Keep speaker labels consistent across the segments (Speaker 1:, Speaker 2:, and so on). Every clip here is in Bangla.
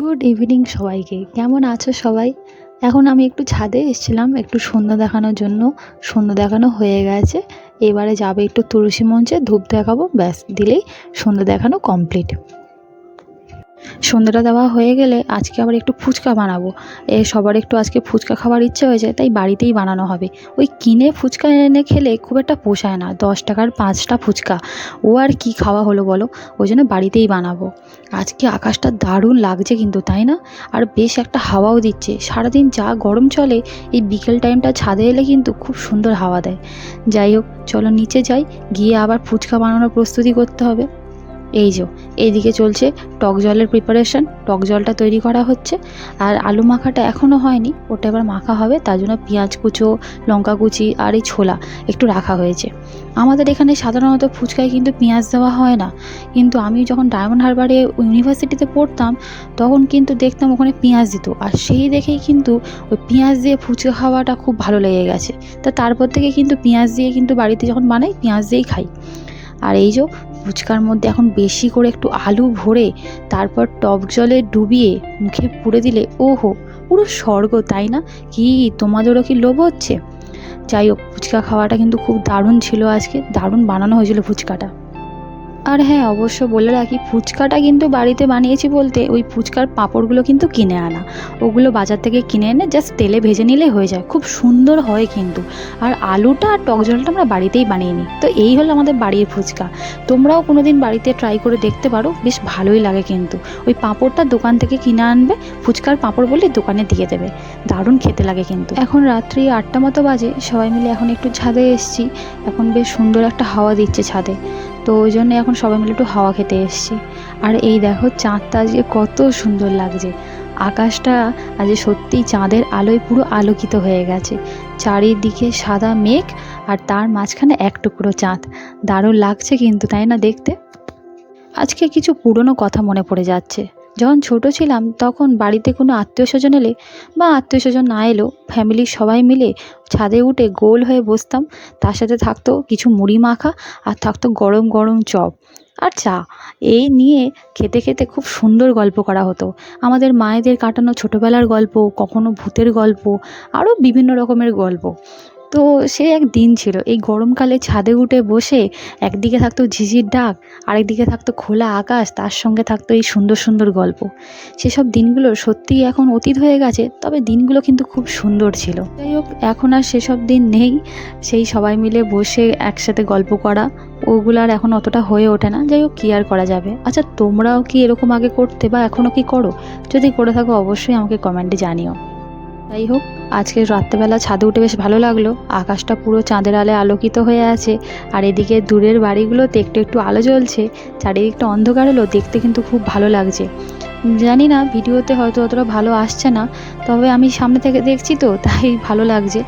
Speaker 1: গুড ইভিনিং সবাইকে। কেমন আছো সবাই? এখন আমি একটু ছাদে এসেছিলাম, একটু সন্ধ্যা দেখানোর জন্য। সন্ধ্যা দেখানো হয়ে গেছে। এবারে যাবে একটু তুলসী মঞ্চে, ধূপ দেখাবো, ব্যাস, দিলেই সন্ধ্যা দেখানো কমপ্লিট সন্ধ্যাটা দেওয়া হয়ে গেলে আজকে আবার একটু ফুচকা বানাবো। এ সবার একটু আজকে ফুচকা খাওয়ার ইচ্ছে হয়েছে, তাই বাড়িতেই বানানো হবে। ওই কিনে ফুচকা এনে খেলে খুব একটা পোষায় না, দশ টাকার পাঁচটা ফুচকা। ও আর কি খাওয়া হলো বলো? ওই জন্য বাড়িতেই বানাবো। আজকে আকাশটা দারুণ লাগছে কিন্তু, তাই না? আর বেশ একটা হাওয়াও দিচ্ছে। সারাদিন যা গরম চলে, এই বিকেল টাইমটা ছাদে এলে কিন্তু খুব সুন্দর হাওয়া দেয়। যাই হোক, চলো নিচে যাই, গিয়ে আবার ফুচকা বানানোর প্রস্তুতি করতে হবে। এই যে, এইদিকে চলছে টক জলের প্রিপারেশন টক জলটা তৈরি করা হচ্ছে। আর আলু মাখাটা এখনও হয়নি, ওটা এবার মাখা হবে, তার জন্য পেঁয়াজ কুচো, লঙ্কা কুচি আর এই ছোলা একটু রাখা হয়েছে। আমাদের এখানে সাধারণত ফুচকায় কিন্তু পেঁয়াজ দেওয়া হয় না। কিন্তু আমি যখন ডায়মন্ড হারবারে ইউনিভার্সিটিতে পড়তাম, তখন কিন্তু দেখতাম ওখানে পেঁয়াজ দিত। আর সেই দেখেই কিন্তু ওই পেঁয়াজ দিয়ে ফুচকা খাওয়াটা খুব ভালো লেগে গেছে। তা তারপর থেকে কিন্তু পেঁয়াজ দিয়ে কিন্তু বাড়িতে যখন বানাই, পেঁয়াজ দিয়েই খাই। আর এই যে ফুচকার মধ্যে এখন বেশি করে একটু আলু ভরে তারপর টক জলে ডুবিয়ে মুখে পুড়ে দিলে, ওহো, পুরো স্বর্গ, তাই না? কি, তোমাদেরও কি লোভ হচ্ছে? যাই হোক, ফুচকা খাওয়াটা কিন্তু খুব দারুণ ছিল আজকে, দারুণ বানানো হয়েছিল ফুচকাটা। আর হ্যাঁ অবশ্য বলে রাখি, ফুচকাটা কিন্তু বাড়িতে বানিয়েছি বলতে ওই ফুচকার পাঁপড়গুলো কিন্তু কিনে আনা। ওগুলো বাজার থেকে কিনে এনে জাস্ট তেলে ভেজে নিলেই হয়ে যায়। খুব সুন্দর হয় কিন্তু। আর আলুটা আর টক জলটা আমরা বাড়িতেই বানিয়ে নিই। তো এই হলো আমাদের বাড়ির ফুচকা। তোমরাও কোনো দিন বাড়িতে ট্রাই করে দেখতে পারো, বেশ ভালোই লাগে কিন্তু। ওই পাঁপড়টা দোকান থেকে কিনে আনবে, ফুচকার পাঁপড় বললে দোকানে দিয়ে দেবে। দারুণ খেতে লাগে কিন্তু। এখন রাত্রি আটটা মতো বাজে, সবাই মিলে এখন একটু ছাদে এসছি। এখন বেশ সুন্দর একটা হাওয়া দিচ্ছে ছাদে। তো ওই জন্য এখন সবাই মিলে একটু হাওয়া খেতে এসছি। আর এই দেখো চাঁদটা আজকে কত সুন্দর লাগছে। আকাশটা আজ সত্যি চাঁদের আলোয় পুরো আলোকিত হয়ে গেছে। চারিদিকে সাদা মেঘ আর তার মাঝখানে এক টুকরো চাঁদ। দারুণ লাগছে কিন্তু, তাই না দেখতে? আজকে কিছু পুরনো কথা মনে পড়ে যাচ্ছে। যখন ছোট ছিলাম তখন বাড়িতে কোনো আত্মীয় স্বজন এলে বা আত্মীয় স্বজন না এলেও ফ্যামিলির সবাই মিলে ছাদে উঠে গোল হয়ে বসতাম। তার সাথে থাকতো কিছু মুড়ি মাখা আর থাকতো গরম গরম চপ আর চা। এই নিয়ে খেতে খেতে খুব সুন্দর গল্প করা হতো। আমাদের মায়েদের কাটানো ছোটোবেলার গল্প, কখনো ভূতের গল্প, আরও বিভিন্ন রকমের গল্প। তো সে এক দিন ছিল। এই গরমকালে ছাদে উঠে বসে একদিকে থাকতো ঝিঝির ডাক, আরেকদিকে থাকতো খোলা আকাশ, তার সঙ্গে থাকতো এই সুন্দর সুন্দর গল্প। সেসব দিনগুলো সত্যিই এখন অতীত হয়ে গেছে, তবে দিনগুলো কিন্তু খুব সুন্দর ছিল। যাই হোক, এখন আর সেসব দিন নেই। সেই সবাই মিলে বসে একসাথে গল্প করা, ওগুলো আর এখন অতটা হয়ে ওঠে না। যাই হোক, কী আর করা যাবে? আচ্ছা তোমরাও কি এরকম আগে করতে বা এখনও কি করো? যদি করে থাকো, অবশ্যই আমাকে কমেন্টে জানিও। যাই হোক, আজকে রাত্রেবেলা ছাদে উঠে বেশ ভালো লাগল। আকাশটা পুরো চাঁদের আলে আলোকিত হয়ে আছে। আর এদিকে দূরের বাড়িগুলোতে একটু একটু আলো জ্বলছে। চারিদিকটা অন্ধকার হলো দেখতে কিন্তু খুব ভালো লাগছে। জানি না, ভিডিওতে হয়তো অতটা ভালো আসছে না, তবে আমি সামনে থেকে দেখছি তো, তাই ভালো লাগছে।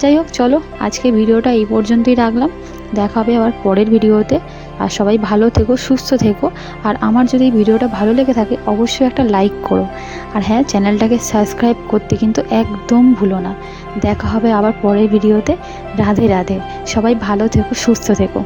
Speaker 1: যাই হোক, চলো, আজকে ভিডিওটা এই পর্যন্তই রাখলাম। দেখা হবে আবার পরের ভিডিওতে। আর সবাই ভালো থেকো, সুস্থ থেকো। আর আমার যদি ভিডিওটা ভালো লেগে থাকে, অবশ্যই একটা লাইক করো। আর হ্যাঁ চ্যানেলটাকে সাবস্ক্রাইব করতে কিন্তু একদম ভুলো না। দেখা হবে আবার পরের ভিডিওতে। রাধে রাধে। সবাই ভালো থেকো, সুস্থ থেকো।